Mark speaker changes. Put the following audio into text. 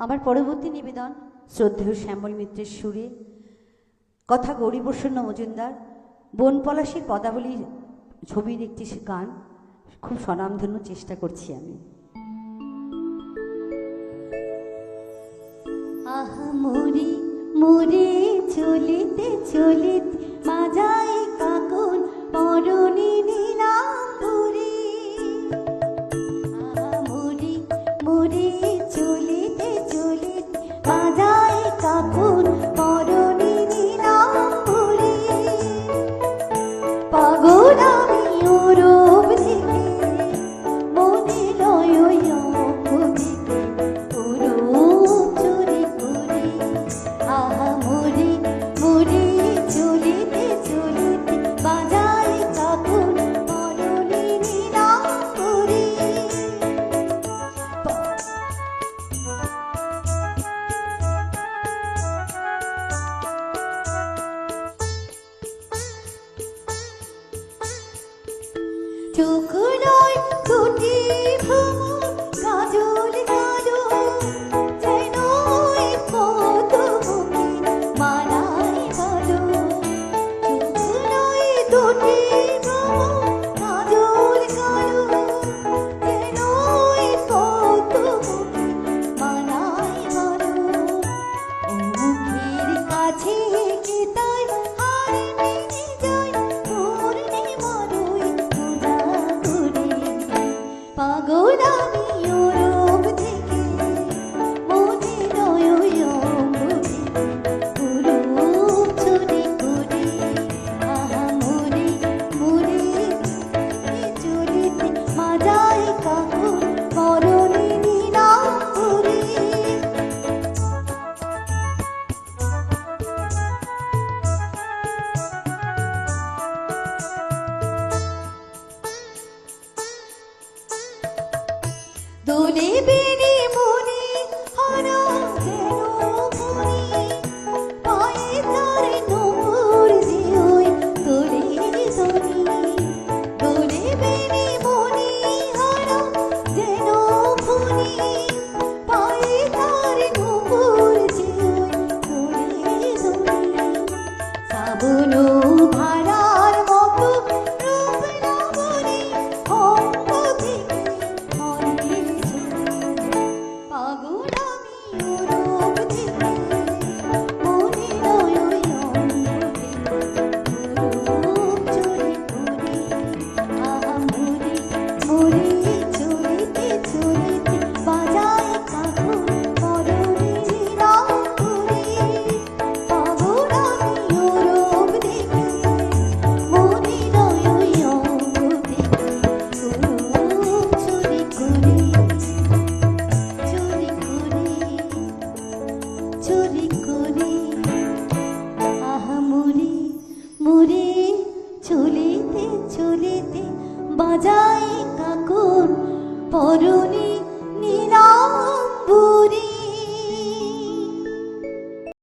Speaker 1: আমার পরবর্তী নিবেদন, শ্রদ্ধেয় শ্যামল মিত্রের সুরে, কথা গৌরীপ্রসন্ন মজুমদার বন পলাশীর পদাবলীর ছবির একটি গান, খুব স্বনামধন্য চেষ্টা করছি আমি। chưa cưới Abunu. মোরে চলিতে চলিতে বাজায় কাকুর পরনে।